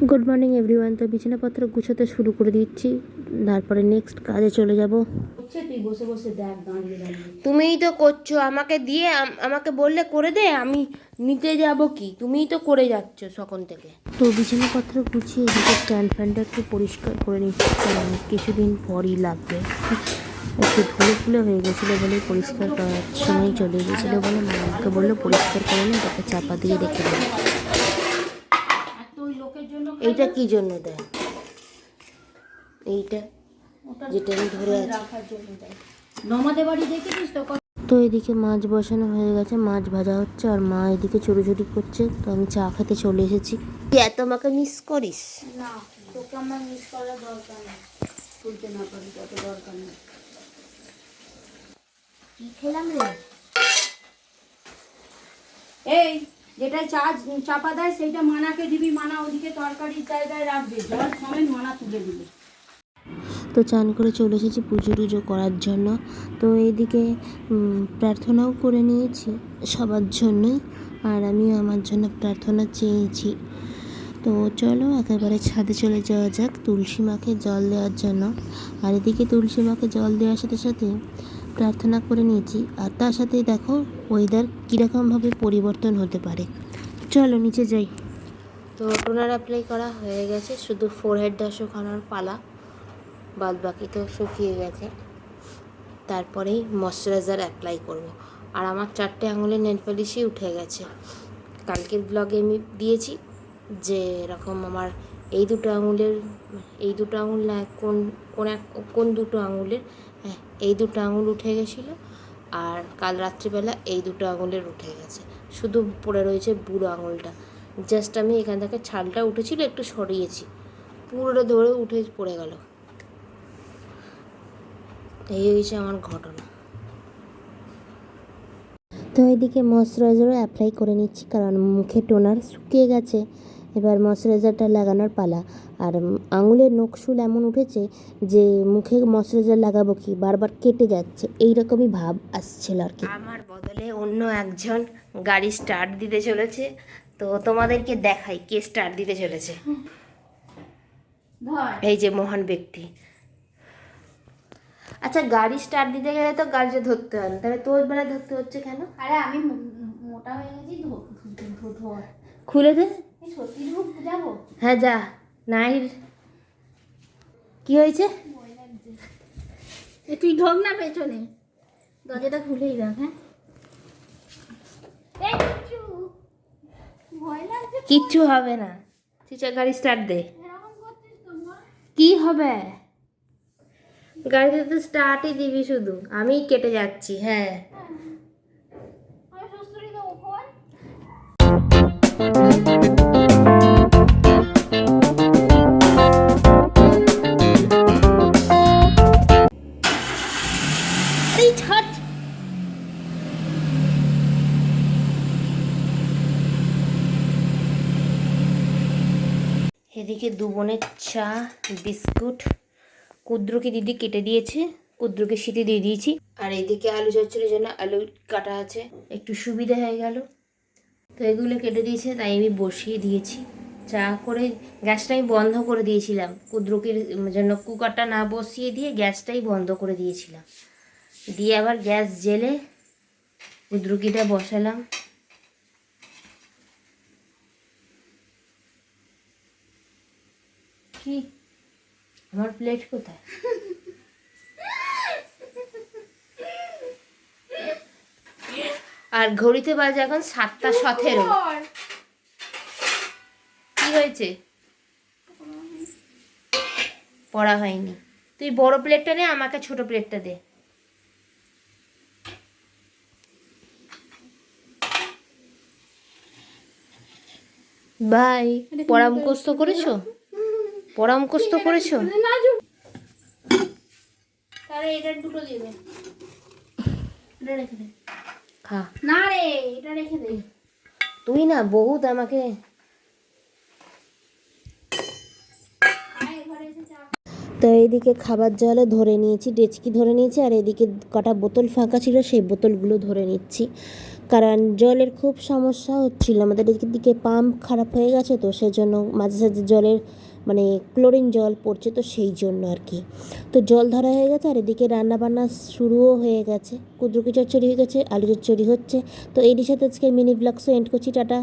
Good morning everyone তো বিছানাপত্র গুছোতে শুরু করে দিচ্ছি। তারপরে নেক্সট কাজে চলে যাব। হচ্ছে তুই বসে বসে দেখ দাঁড়িয়ে দাঁড়িয়ে। তুমিই তো করছ আমাকে দিয়ে আমাকে বললে করে দে আমি নিতে যাব কি? তুমিই তো করে যাচ্ছ সখন থেকে। তো বিছানাপত্র গুছিয়ে এদিকে স্ট্যান্ড ফ্যানটা একটু পরিষ্কার করে নিচ্ছি কারণ কিছুদিন পরই লাগবে। একটু ধুলো ফুলে হয়ে গেছিল বলে পরিষ্কার করার সময় চলে গেছিল বলে মামাকে বলল পরিষ্কার করে নিয়ে তাকে চাপা দিয়ে রেখে দেবে আর তো ওই লোকের জন্য এইটা কি জন্য দেয়? এইটা যেটা আমি ধরে আছি। রাখার জন্য দেয়। নমাদের বাড়ি দেখেছিস তো? তো এদিকে মাছ বসানো হয়ে গেছে মাছ ভাজা হচ্ছে আর মা এদিকে চুরি করছে তো আমি চা খেতে চলে এসেছি। তুই এত আমাকে মিস করিস? না তোকে আমার মিস করার দরকার নেই। তুলতে না পারি তত দরকার নেই। কি খেলাম রে? এই যেটা চা চাপা দেয়, সেইটা মানাকে দিবি, মানা ওদিকে তরকারির জায়গায় রাখবে। জল সমেত মানা তুলে দিবে। তো চান করে চলে এসেছি পুজো টুজো করার জন্য। তো এইদিকে প্রার্থনাও করে নিয়েছি সবার জন্যই, আর আমিও আমার জন্য প্রার্থনা চেয়েছি। তো চলো, একেবারে ছাদে চলে যাওয়া যাক, তুলসী মাকে জল দেওয়ার জন্য। আর এদিকে তুলসী মাকে জল দেওয়ার সাথে সাথে প্রার্থনা করে নিয়েছি। আর তার সাথে দেখো ওয়েদার কীরকমভাবে পরিবর্তন হতে পারে। চলো নিচে যাই। তো টোনার অ্যাপ্লাই করা হয়ে গেছে। শুধু ফোর হেডটা শুকানোর পালা। বাদ বাকি তো শুকিয়ে গেছে। তারপরেই ময়শ্চারাইজার অ্যাপ্লাই করব। আর আমার চারটে আঙুলের নেল পলিশই উঠে গেছে। কালকের ব্লগে আমি দিয়েছি যে এরকম আমার এই দুটো আঙুলের, এই দুটো আঙুল না, কোন কোন এক, কোন দুটো আঙুলের হ্যাঁ এই দুটো আঙুল উঠে গেছিল আর কাল রাত্রিবেলা এই দুটো আঙুলের উঠে গেছে। শুধু পড়ে রয়েছে বুড়ো আঙুলটা। জাস্ট আমি এখান থেকে ছালটা উঠেছিল, একটু সরিয়েছি। পুরোটা ধরে উঠে পড়ে গেল। এই হয়েছে আমার ঘটনা। তো এদিকে ময়শ্চারাইজারও অ্যাপ্লাই করে নিচ্ছি, কারণ মুখে টোনার শুকিয়ে গেছে। এবার ময়শ্চারাইজারটা লাগানোর পালা। আর আঙুলের নকশুল এমন উঠেছে যে মুখে ময়শ্চারাইজার লাগাবো কি? বারবার কেটে যাচ্ছে। এই রকমই ভাব আসছিল আর কি। আমার বদলে অন্য একজন গাড়ি স্টার্ট দিতে চলেছে। তো তোমাদেরকে দেখাই কে স্টার্ট দিতে চলেছে। ধর। এই যে মহান ব্যক্তি। আচ্ছা গাড়ি স্টার্ট দিতে গেলে তো গাড়িটা ধরতে হয় না তাহলে তোর বেলা ধরতে হচ্ছে কেন? আরে আমি মোটা হয়ে গেছি খুলে দে। হ্যাঁ যা। নাই কি হয়েছে? এ তুই ঢোক না পেছনে। দরজাটা খুলেই রাখ হ্যাঁ? কিচ্ছু। হবে না। চল গাড়ি স্টার্ট দে। কি হবে? গাড়িতে তো স্টার্টই দিবি শুধু। আমি কেটে যাচ্ছি হ্যাঁ। এদিকে দু বোনের চা, বিস্কুট, কুদ্রুকে দিদি কেটে দিয়েছে, কুদ্রুকে সিটি দিয়ে দিয়েছি। আর এদিকে আলু চচ্চড়ির জন্য আলু কাটা আছে, একটু সুবিধা হয়ে গেল। তো এগুলো কেটে দিয়েছে, তাই আমি বসিয়ে দিয়েছি। চা করে গ্যাসটা আমি বন্ধ করে দিয়েছিলাম। কুদ্রুকির জন্য কুকারটা না বসিয়ে দিয়ে গ্যাসটাই বন্ধ করে দিয়েছিলাম। দিয়ে আবার গ্যাস জেলে কুদ্রুকিটা বসালাম। আমার প্লেট কোথায়? আর ঘড়িতে বাজে এখন সাতটা সতেরো। কি হয়েছে? পড়া হয়নি। তুই বড় প্লেটটা নে আমাকে ছোট প্লেটটা দে। বাই। পড়া মুখস্থ করেছ? পড়া মুখস্থ করেছ তুই না বহুত আমাকে তো এইদিকে খাবার জলে ধরে নিয়েছি ডেচকি ধরে নিয়েছি আর এদিকে কটা বোতল ফাঁকা ছিল সেই বোতলগুলো ধরে নিচ্ছি। কারণ জলের খুব সমস্যা হচ্ছিল আমাদের এদিকে পাম্প খারাপ হয়ে গেছে তো সেজন্য মাঝে সাঝে জলের মানে ক্লোরিন জল পড়ছে তো সেই জন্য আর কি। তো জল ধরা হয়ে গেছে আর এদিকে রান্না বান্না শুরুও হয়ে গেছে। কুদ্রুকি চচ্চড়ি হয়ে গেছে, আলু চচ্চড়ি হচ্ছে। তো এই সাথে আজকে মিনি ব্লগসও এন্ড করছি, টাটা।